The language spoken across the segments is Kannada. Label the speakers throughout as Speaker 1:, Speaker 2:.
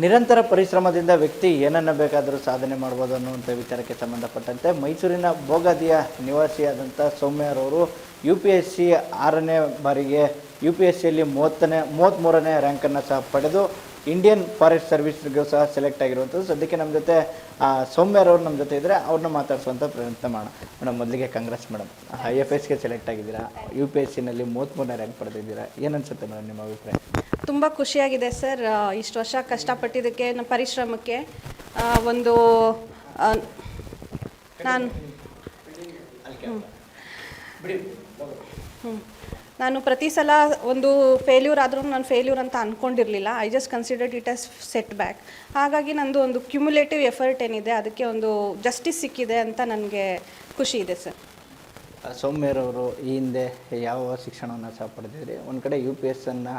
Speaker 1: ನಿರಂತರ ಪರಿಶ್ರಮದಿಂದ ವ್ಯಕ್ತಿ ಏನನ್ನ ಬೇಕಾದರೂ ಸಾಧನೆ ಮಾಡ್ಬೋದು ಅನ್ನುವಂಥ ವಿಚಾರಕ್ಕೆ ಸಂಬಂಧಪಟ್ಟಂತೆ ಮೈಸೂರಿನ ಬೋಗಾದಿಯ ನಿವಾಸಿಯಾದಂಥ ಸೌಮ್ಯರವರು ಯು ಪಿ ಎಸ್ ಸಿ ಆರನೇ ಬಾರಿಗೆ ಯು ಪಿ ಎಸ್ ಸಿಯಲ್ಲಿ ಮೂವತ್ತನೇ, ಮೂವತ್ತ್ಮೂರನೇ ರ್ಯಾಂಕನ್ನು ಸಹ ಪಡೆದು ಇಂಡಿಯನ್ ಫಾರೆಸ್ಟ್ ಸರ್ವಿಸ್ಗೂ ಸಹ ಸೆಲೆಕ್ಟ್ ಆಗಿರುವಂಥದ್ದು. ಸದ್ಯಕ್ಕೆ ನಮ್ಮ ಜೊತೆ ಸೌಮ್ಯರವ್ರು ನಮ್ಮ ಜೊತೆ ಇದ್ದರೆ ಅವ್ರನ್ನ ಮಾತಾಡಿಸುವಂಥ ಪ್ರಯತ್ನ ಮಾಡೋಣ. ಮೇಡಮ್ ಮೊದಲಿಗೆ ಕಾಂಗ್ರೆಸ್ ಮೇಡಮ್ ಐ ಎಫ್ ಎಸ್ಗೆ ಸೆಲೆಕ್ಟ್ ಆಗಿದ್ದೀರಾ? ಯು ಪಿ ಎಸ್ ಸಿನಲ್ಲಿ ಮೂವತ್ತ್ಮೂರನೇ ರ್ಯಾಂಕ್ ಪಡೆದಿದ್ದೀರಾ? ಏನನ್ಸುತ್ತೆ ಮೇಡಮ್ ನಿಮ್ಮ ಅಭಿಪ್ರಾಯ?
Speaker 2: ತುಂಬ ಖುಷಿಯಾಗಿದೆ ಸರ್. ಇಷ್ಟು ವರ್ಷ ಕಷ್ಟಪಟ್ಟಿದ್ದಕ್ಕೆ ನಮ್ಮ ಪರಿಶ್ರಮಕ್ಕೆ ಒಂದು ನಾನು ಹ್ಮ್. ನಾನು ಪ್ರತಿ ಸಲ ಒಂದು ಫೇಲ್ಯೂರ್ ಆದರೂ ನಾನು ಫೇಲ್ಯೂರ್ ಅಂತ ಅಂದ್ಕೊಂಡಿರಲಿಲ್ಲ I just considered it as setback ಹಾಗಾಗಿ ನಂದು ಒಂದು ಕ್ಯುಮುಲೇಟಿವ್ ಎಫರ್ಟ್ ಏನಿದೆ, ಅದಕ್ಕೆ ಒಂದು ಜಸ್ಟಿಸ್ ಸಿಕ್ಕಿದೆ ಅಂತ ನನಗೆ ಖುಷಿ ಇದೆ ಸರ್
Speaker 1: ಸೌಮ್ಯರವರು ಈ ಹಿಂದೆ ಯಾವ ಶಿಕ್ಷಣವನ್ನು ಸಹ ಪಡೆದಿದ್ರಿ ಒಂದು ಕಡೆ ಯು ಪಿ ಎಸ್ ಅನ್ನು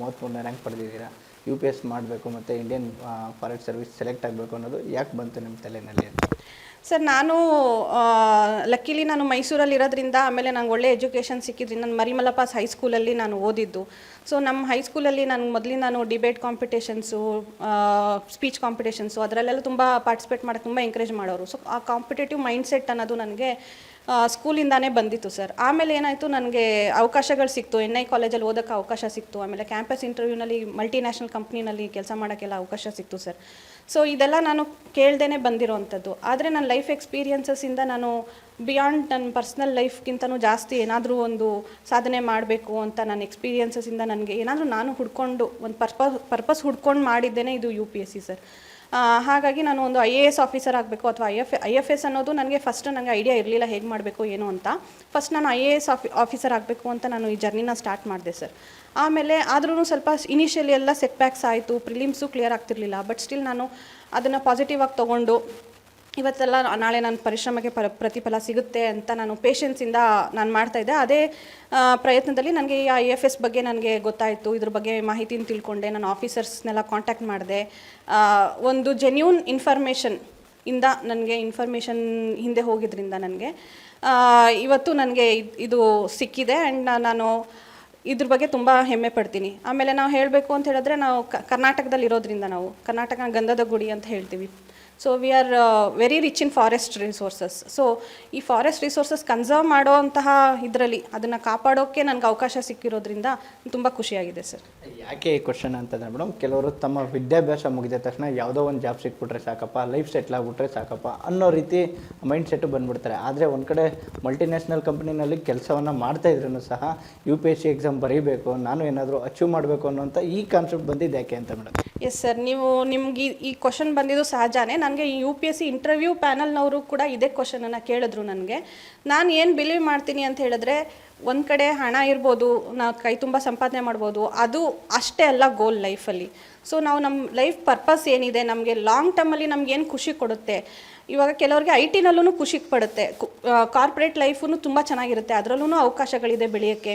Speaker 1: ಮೂವತ್ತ್ಮೂರನೇ ರ್ಯಾಂಕ್ ಪಡೆದಿದ್ದೀರಾ? ಯು ಪಿ ಎಸ್ ಮಾಡಬೇಕು ಮತ್ತು ಇಂಡಿಯನ್ ಫಾರೆಸ್ಟ್ ಸರ್ವಿಸ್ ಸೆಲೆಕ್ಟ್ ಆಗಬೇಕು ಅನ್ನೋದು ಯಾಕೆ ಬಂತು ನಿಮ್ಮ ತಲೆಯಲ್ಲಿ
Speaker 2: ಸರ್, ನಾನು ಲಕ್ಕಿಲಿ ನಾನು ಮೈಸೂರಲ್ಲಿ ಇರೋದ್ರಿಂದ ಆಮೇಲೆ ನಂಗೆ ಒಳ್ಳೆ ಎಜುಕೇಷನ್ ಸಿಕ್ಕಿದ್ರಿ. ನಾನು ಮರಿಮಲಪಾಸ್ ಹೈಸ್ಕೂಲಲ್ಲಿ ನಾನು ಓದಿದ್ದು. ಸೊ, ನಮ್ಮ ಹೈಸ್ಕೂಲಲ್ಲಿ ನಾನು ಮೊದಲು ನಾನು ಡಿಬೇಟ್ ಕಾಂಪಿಟೇಷನ್ಸು ಸ್ಪೀಚ್ ಕಾಂಪಿಟೇಷನ್ಸು, ಅದರಲ್ಲೆಲ್ಲ ತುಂಬ ಪಾರ್ಟಿಸಿಪೇಟ್ ಮಾಡೋಕ್ಕೆ ತುಂಬ ಎಂಕರೇಜ್ ಮಾಡೋರು. ಸೊ, ಆ ಕಾಂಪಿಟೇಟಿವ್ ಮೈಂಡ್ಸೆಟ್ ಅನ್ನೋದು ನನಗೆ ಸ್ಕೂಲಿಂದಾನೇ ಬಂದಿತ್ತು ಸರ್. ಆಮೇಲೆ ಏನಾಯಿತು, ನನಗೆ ಅವಕಾಶಗಳು ಸಿಕ್ತು. ಎನ್ ಐ ಕಾಲೇಜಲ್ಲಿ ಓದೋಕ್ಕೆ ಅವಕಾಶ ಸಿಕ್ತು. ಆಮೇಲೆ ಕ್ಯಾಂಪಸ್ ಇಂಟರ್ವ್ಯೂನಲ್ಲಿ ಮಲ್ಟಿನ್ಯಾಷನಲ್ ಕಂಪ್ನಿನಲ್ಲಿ ಕೆಲಸ ಮಾಡೋಕ್ಕೆಲ್ಲ ಅವಕಾಶ ಸಿಕ್ತು ಸರ್. ಸೊ ಇದೆಲ್ಲ ನಾನು ಕೇಳ್ದೇ ಬಂದಿರೋವಂಥದ್ದು ಆದರೆ ನನ್ನ ಲೈಫ್ ಎಕ್ಸ್ಪೀರಿಯನ್ಸಸ್ಸಿಂದ ನಾನು ಬಿಯಾಂಡ್ ನನ್ನ ಪರ್ಸ್ನಲ್ ಲೈಫ್ಗಿಂತನೂ ಜಾಸ್ತಿ ಏನಾದರೂ ಒಂದು ಸಾಧನೆ ಮಾಡಬೇಕು ಅಂತ ನನ್ನ ಎಕ್ಸ್ಪೀರಿಯನ್ಸಸ್ಸಿಂದ ನನಗೆ ಏನಾದರೂ ನಾನು ಹುಡ್ಕೊಂಡು, ಒಂದು ಪರ್ಪಸ್ ಪರ್ಪಸ್ ಹುಡ್ಕೊಂಡು ಮಾಡಿದ್ದೇನೆ ಇದು U P S C sir. ಹಾಗಾಗಿ ನಾನು ಒಂದು ಐ ಎ ಎಸ್ ಆಫೀಸರ್ ಆಗಬೇಕು ಅಥವಾ I F I F S ಅನ್ನೋದು ನನಗೆ ಫಸ್ಟ್ ನನಗೆ ಐಡಿಯಾ ಇರಲಿಲ್ಲ ಹೇಗೆ ಮಾಡಬೇಕು, ಏನು ಅಂತ. ಫಸ್ಟ್ ನಾನು ಐ ಎ ಎಸ್ ಆಫಿ ಆಫೀಸರ್ ಆಗಬೇಕು ಅಂತ ನಾನು ಈ ಜರ್ನಿನ ಸ್ಟಾರ್ಟ್ ಮಾಡಿದೆ ಸರ್ ಆಮೇಲೆ ಆದ್ರೂ ಸ್ವಲ್ಪ ಇನಿಷಿಯಲಿ ಎಲ್ಲ ಸೆಟ್ ಬ್ಯಾಕ್ಸ್ ಆಯಿತು ಪ್ರಿಲಿಮ್ಸು ಕ್ಲಿಯರ್ ಆಗ್ತಿರ್ಲಿಲ್ಲ ಬಟ್ ಸ್ಟಿಲ್ ನಾನು ಅದನ್ನು ಪಾಸಿಟಿವ್ ಆಗಿ ತೊಗೊಂಡು ಇವತ್ತೆಲ್ಲ ನಾಳೆ ನನ್ನ ಪರಿಶ್ರಮಕ್ಕೆ ಪರ ಪ್ರತಿಫಲ ಸಿಗುತ್ತೆ ಅಂತ ನಾನು ಪೇಷನ್ಸಿಂದ ನಾನು ಮಾಡ್ತಾಯಿದ್ದೆ ಅದೇ ಪ್ರಯತ್ನದಲ್ಲಿ ನನಗೆ ಈ ಐ ಎಫ್ ಎಸ್ ಬಗ್ಗೆ ನನಗೆ ಗೊತ್ತಾಯಿತು. ಇದ್ರ ಬಗ್ಗೆ ಮಾಹಿತಿನ ತಿಳ್ಕೊಂಡೆ. ನಾನು ಆಫೀಸರ್ಸ್ನೆಲ್ಲ ಕಾಂಟ್ಯಾಕ್ಟ್ ಮಾಡಿದೆ. ಒಂದು ಜೆನ್ಯೂನ್ ಇನ್ಫಾರ್ಮೇಷನ್ ಇಂದ ನನಗೆ ಇನ್ಫಾರ್ಮೇಷನ್ ಹಿಂದೆ ಹೋಗಿದ್ರಿಂದ ನನಗೆ ಇವತ್ತು ನನಗೆ ಇದ್- ಸಿಕ್ಕಿದೆ ಆ್ಯಂಡ್ ನಾನು ಇದ್ರ ಬಗ್ಗೆ ತುಂಬ ಹೆಮ್ಮೆ ಪಡ್ತೀನಿ. ಆಮೇಲೆ ನಾವು ಹೇಳಬೇಕು ಅಂತ ಹೇಳಿದ್ರೆ ನಾವು ಕರ್ನಾಟಕದಲ್ಲಿ ಇರೋದ್ರಿಂದ ನಾವು. ಕರ್ನಾಟಕ ಗಂಧದ ಗುಡಿ ಅಂತ ಹೇಳ್ತೀವಿ. So we are very rich in forest resources so ಈ ಫಾರೆಸ್ಟ್ ರಿಸೋರ್ಸಸ್ ಕನ್ಸರ್ವ್ ಮಾಡೋವಂತಹ ಇದರಲ್ಲಿ ಅದನ್ನು ಕಾಪಾಡೋಕ್ಕೆ ನನಗೆ ಅವಕಾಶ ಸಿಕ್ಕಿರೋದ್ರಿಂದ ತುಂಬ ಖುಷಿಯಾಗಿದೆ ಸರ್
Speaker 1: ಯಾಕೆ ಈ ಕ್ವಶನ್ ಅಂತಂದ್ರೆ ಮೇಡಮ್ ಕೆಲವರು ತಮ್ಮ ವಿದ್ಯಾಭ್ಯಾಸ ಮುಗಿದ ತಕ್ಷಣ ಯಾವುದೋ ಒಂದು ಜಾಬ್ ಸಿಕ್ಬಿಟ್ರೆ ಸಾಕಪ್ಪ ಲೈಫ್ ಸೆಟ್ಲ್ ಆಗಿಬಿಟ್ರೆ ಸಾಕಪ್ಪ ಅನ್ನೋ ರೀತಿ ಮೈಂಡ್ ಸೆಟ್ಟು ಬಂದ್ಬಿಡ್ತಾರೆ. ಆದರೆ ಒಂದು ಕಡೆ ಮಲ್ಟಿನ್ಯಾಷನಲ್ ಕಂಪ್ನಿನಲ್ಲಿ ಕೆಲಸವನ್ನು ಮಾಡ್ತಾ ಇದ್ರೂ ಸಹ U P S C exam ಬರೀಬೇಕು ನಾನು ಏನಾದರೂ ಅಚೀವ್ ಮಾಡಬೇಕು ಅನ್ನೋಂಥ ಈ ಕಾನ್ಸೆಪ್ಟ್ ಬಂದಿದ್ದು ಯಾಕೆ ಅಂತ ಮೇಡಮ್
Speaker 2: ಎಸ್ ಸರ್ ನೀವು ನಿಮ್ಗೆ ಈ- ಕ್ವಶನ್ ಬಂದಿದ್ದು ಸಹಜನೇ. ನನಗೆ U P S C interview ಪ್ಯಾನಲ್ನವರು ಕೂಡ ಇದೇ ಕ್ವಶನನ್ನು ಕೇಳಿದ್ರು ನನಗೆ. ನಾನು ಏನು ಬಿಲೀವ್ ಮಾಡ್ತೀನಿ ಅಂತ ಹೇಳಿದ್ರೆ, ಒಂದು ಕಡೆ ಹಣ ಇರ್ಬೋದು ನಾವು ಕೈ ತುಂಬ ಸಂಪಾದನೆ ಮಾಡ್ಬೋದು, ಅದು ಅಷ್ಟೇ ಅಲ್ಲ ಗೋಲ್ ಲೈಫಲ್ಲಿ ಸೊ ನಾವು ನಮ್ಮ ಲೈಫ್ ಪರ್ಪಸ್ ಏನಿದೆ, ನಮಗೆ ಲಾಂಗ್ ಟರ್ಮಲ್ಲಿ ನಮ್ಗೆ ಏನು ಖುಷಿ ಕೊಡುತ್ತೆ ಇವಾಗ ಕೆಲವರಿಗೆ ಐ ಟಿನಲ್ಲೂ ಖುಷಿ ಪಡುತ್ತೆ ಕಾರ್ಪೊರೇಟ್ ಲೈಫೂ ತುಂಬ ಚೆನ್ನಾಗಿರುತ್ತೆ. ಅದರಲ್ಲೂ ಅವಕಾಶಗಳಿದೆ ಬೆಳೆಯೋಕ್ಕೆ.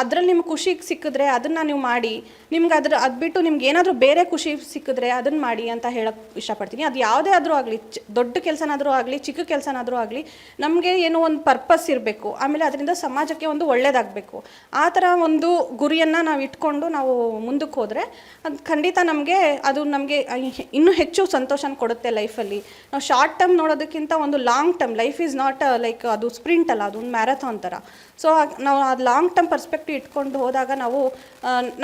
Speaker 2: ಅದ್ರಲ್ಲಿ ನಿಮ್ಗೆ ಖುಷಿ ಸಿಕ್ಕಿದ್ರೆ ಅದನ್ನು ನೀವು ಮಾಡಿ, ನಿಮ್ಗೆ ಅದ್ರ, ಅದು ಬಿಟ್ಟು ನಿಮ್ಗೆ ಏನಾದರೂ ಬೇರೆ ಖುಷಿ ಸಿಕ್ಕಿದ್ರೆ ಅದನ್ನು ಮಾಡಿ ಅಂತ ಹೇಳೋಕ್ಕೆ ಇಷ್ಟಪಡ್ತೀನಿ. ಅದು ಯಾವುದೇ ಆದರೂ ಆಗಲಿ ದೊಡ್ಡ ಕೆಲಸನಾದರೂ ಆಗಲಿ, ಚಿಕ್ಕ ಕೆಲಸನಾದರೂ ಆಗಲಿ, ನಮಗೆ ಏನೋ ಒಂದು ಪರ್ಪಸ್ ಇರಬೇಕು. ಆಮೇಲೆ ಅದರಿಂದ ಸಮಾಜಕ್ಕೆ ಒಂದು ಒಳ್ಳೇದಾಗಬೇಕು. ಆ ಥರ ಒಂದು ಗುರಿಯನ್ನು ನಾವು ಇಟ್ಕೊಂಡು ನಾವು ಮುಂದಕ್ಕೆ ಹೋದರೆ ಅದು ಖಂಡಿತ ನಮಗೆ ಅದು ನಮಗೆ ಇನ್ನೂ ಹೆಚ್ಚು ಸಂತೋಷನ ಕೊಡುತ್ತೆ ಲೈಫಲ್ಲಿ. ನಾವು ಶಾರ್ಟ್ ಟರ್ಮ್ ನೋಡೋದಕ್ಕಿಂತ ಒಂದು long term, life is not like ಅದು ಸ್ಪ್ರಿಂಟ್ ಅಲ್ಲ, ಅದು ಒಂದು ಮ್ಯಾರಥಾನ್ ಥರ. ಸೊ ನಾವು ಅದು ಲಾಂಗ್ ಟರ್ಮ್ ಪರ್ಸ್ಪೆಕ್ಟಿವ್ ಇಟ್ಕೊಂಡು ಹೋದಾಗ ನಾವು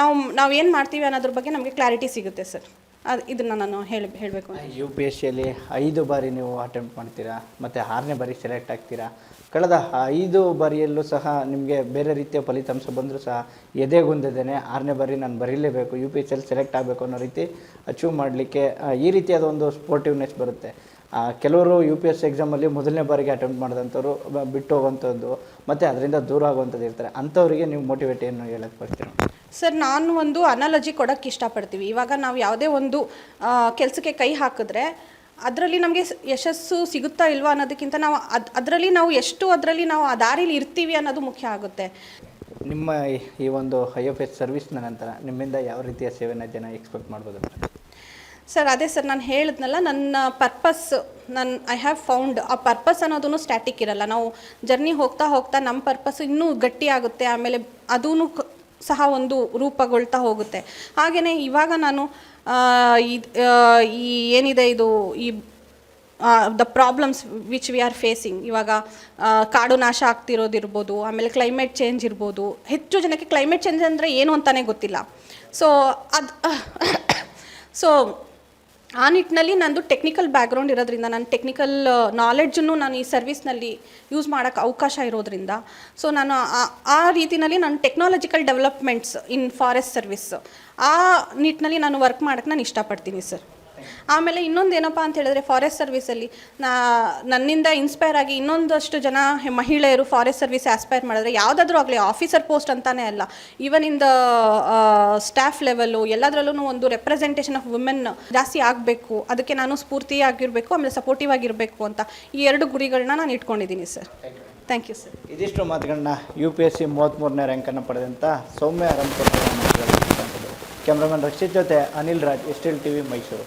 Speaker 2: ನಾವು ನಾವು ಏನು ಮಾಡ್ತೀವಿ ಅನ್ನೋದ್ರ ಬಗ್ಗೆ ನಮಗೆ ಕ್ಲಾರಿಟಿ ಸಿಗುತ್ತೆ, ಸರ್. ಅದು ಇದನ್ನು ನಾನು ಹೇಳಿ, ಹೇಳಬೇಕು
Speaker 1: ಯು ಪಿ ಎಸ್ ಸಿಯಲ್ಲಿ ಐದು ಬಾರಿ ನೀವು ಅಟೆಂಪ್ಟ್ ಮಾಡ್ತೀರಾ, ಮತ್ತು ಆರನೇ ಬಾರಿ ಸೆಲೆಕ್ಟ್ ಆಗ್ತೀರಾ? ಕಳೆದ ಐದು ಬಾರಿಯಲ್ಲೂ ಸಹ ನಿಮಗೆ ಬೇರೆ ರೀತಿಯ ಫಲಿತಾಂಶ ಬಂದರೂ ಸಹ ಎದೆಗುಂದಿದ್ದೇನೆ ಆರನೇ ಬಾರಿ ನಾನು ಬರೀಲೇಬೇಕು, ಯು ಪಿ ಎಸ್ ಸಿಯಲ್ಲಿ ಸೆಲೆಕ್ಟ್ ಆಗಬೇಕು ಅನ್ನೋ ರೀತಿ ಅಚೀವ್ ಮಾಡಲಿಕ್ಕೆ ಈ ರೀತಿಯಾದ ಒಂದು ಸ್ಪೋರ್ಟಿವ್ನೆಸ್ ಬರುತ್ತೆ. ಕೆಲವರು ಯು ಪಿ ಎಸ್ ಎಕ್ಸಾಮಲ್ಲಿ ಮೊದಲನೇ ಬಾರಿಗೆ ಅಟೆಂಪ್ಟ್ ಮಾಡಿದಂಥವ್ರು ಬಿಟ್ಟು ಹೋಗುವಂಥದ್ದು ಮತ್ತು ಅದರಿಂದ ದೂರ ಆಗುವಂಥದ್ದು ಇರ್ತಾರೆ ಅಂಥವರಿಗೆ ನೀವು ಮೋಟಿವೇಟ್ ಏನು ಹೇಳಕ್ಕೆ ಬರ್ತೀರ?
Speaker 2: ಸರ್ ನಾನು ಒಂದು ಅನಾಲಜಿ ಕೊಡೋಕ್ಕೆ ಇಷ್ಟಪಡ್ತೀವಿ. ಇವಾಗ ನಾವು ಯಾವುದೇ ಒಂದು ಕೆಲಸಕ್ಕೆ ಕೈ ಹಾಕಿದ್ರೆ ಅದರಲ್ಲಿ ನಮಗೆ ಯಶಸ್ಸು ಸಿಗುತ್ತಾ ಇಲ್ವಾ ಅನ್ನೋದಕ್ಕಿಂತ ನಾವು ಅದು ಅದರಲ್ಲಿ ನಾವು ಎಷ್ಟು ಅದರಲ್ಲಿ ನಾವು ಆ ದಾರಿಲಿ ಇರ್ತೀವಿ ಅನ್ನೋದು ಮುಖ್ಯ ಆಗುತ್ತೆ.
Speaker 1: ನಿಮ್ಮ ಈ- ಒಂದು ಐ ಎಫ್ ಎಸ್ ಸರ್ವಿಸ್ನ ನಂತರ ನಿಮ್ಮಿಂದ ಯಾವ ರೀತಿಯ ಸೇವೆನ ಜನ ಎಕ್ಸ್ಪೆಕ್ಟ್ ಮಾಡ್ಬೋದು
Speaker 2: ಸರ್, ಅದೇ ಸರ್, ನಾನು ಹೇಳಿದ್ನಲ್ಲ, ನನ್ನ ಪರ್ಪಸ್ ನನ್ನ ಐ ಹ್ಯಾವ್ ಫೌಂಡ್ ಆ ಪರ್ಪಸ್ ಅನ್ನೋದೂ ಸ್ಟ್ಯಾಟಿಕ್ ಇರಲ್ಲ. ನಾವು ಜರ್ನಿ ಹೋಗ್ತಾ ಹೋಗ್ತಾ ನಮ್ಮ ಪರ್ಪಸ್ ಇನ್ನೂ ಗಟ್ಟಿ ಆಗುತ್ತೆ, ಆಮೇಲೆ ಅದೂ ಸಹ ಒಂದು ರೂಪಗೊಳ್ತಾ ಹೋಗುತ್ತೆ. ಹಾಗೆಯೇ ಇವಾಗ ನಾನು ಈ ಏನಿದೆ ಇದು, ಈ the problems which we are facing ಇವಾಗ ಕಾಡು ನಾಶ ಆಗ್ತಿರೋದಿರ್ಬೋದು ಆಮೇಲೆ ಕ್ಲೈಮೇಟ್ ಚೇಂಜ್ ಇರ್ಬೋದು. ಹೆಚ್ಚು ಜನಕ್ಕೆ ಕ್ಲೈಮೇಟ್ ಚೇಂಜ್ ಅಂದರೆ ಏನು ಅಂತಲೇ ಗೊತ್ತಿಲ್ಲ. ಸೊ ಅದು ಸೊ ಆ ನಿಟ್ಟಿನಲ್ಲಿ ನಂದು ಟೆಕ್ನಿಕಲ್ ಬ್ಯಾಕ್ಗ್ರೌಂಡ್ ಇರೋದ್ರಿಂದ ನನ್ನ ಟೆಕ್ನಿಕಲ್ ನಾಲೆಡ್ಜನ್ನು ನಾನು ಈ ಸರ್ವಿಸ್ನಲ್ಲಿ ಯೂಸ್ ಮಾಡೋಕ್ಕೆ ಅವಕಾಶ ಇರೋದ್ರಿಂದ ಸೊ ನಾನು ಆ- ರೀತಿಯಲ್ಲಿ ನಾನು technological developments in forest service ಆ ನಿಟ್ಟಿನಲ್ಲಿ ನಾನು ವರ್ಕ್ ಮಾಡೋಕ್ಕೆ ನಾನು ಇಷ್ಟಪಡ್ತೀನಿ ಸರ್ ಆಮೇಲೆ ಇನ್ನೊಂದು ಏನಪ್ಪ ಅಂತ ಹೇಳಿದ್ರೆ ಫಾರೆಸ್ಟ್ ಸರ್ವಿಸಲ್ಲಿ ನಾ, ನನ್ನಿಂದ ಇನ್ಸ್ಪೈರ್ ಆಗಿ ಇನ್ನೊಂದಷ್ಟು ಜನ ಮಹಿಳೆಯರು ಫಾರೆಸ್ಟ್ ಸರ್ವಿಸ್ ಆಸ್ಪೈರ್ ಮಾಡಿದ್ರೆ ಯಾವುದಾದ್ರೂ ಆಗಲಿ ಆಫೀಸರ್ ಪೋಸ್ಟ್ ಅಂತಾನೆ ಅಲ್ಲ even in the staff level ಎಲ್ಲದರಲ್ಲೂ ಒಂದು ರೆಪ್ರೆಸೆಂಟೇಷನ್ ಆಫ್ ವುಮೆನ್ ಜಾಸ್ತಿ ಆಗಬೇಕು, ಅದಕ್ಕೆ ನಾನು ಸ್ಫೂರ್ತಿಯಾಗಿರಬೇಕು, ಆಮೇಲೆ ಸಪೋರ್ಟಿವ್ ಆಗಿರಬೇಕು ಅಂತ ಈ ಎರಡು ಗುರಿಗಳನ್ನ ನಾನು ಇಟ್ಕೊಂಡಿದ್ದೀನಿ ಸರ್ ಥ್ಯಾಂಕ್ ಯು ಸರ್
Speaker 1: ಇದಿಷ್ಟು ಮಾತುಗಳನ್ನ ಯು ಪಿ ಎಸ್ ಸಿ ಮೂವತ್ತ್ಮೂರನೇ ರ್ಯಾಂಕನ್ನು ಪಡೆದಂಥ ಸೌಮ್ಯ ರಂಪುರ ಕ್ಯಾಮ್ರಾಮನ್ ರಕ್ಷಿತ್ ಜೊತೆ ಅನಿಲ್ ರಾಜ್ ಎಸ್ಟಿಲ್ ಟಿ ವಿ ಮೈಸೂರು.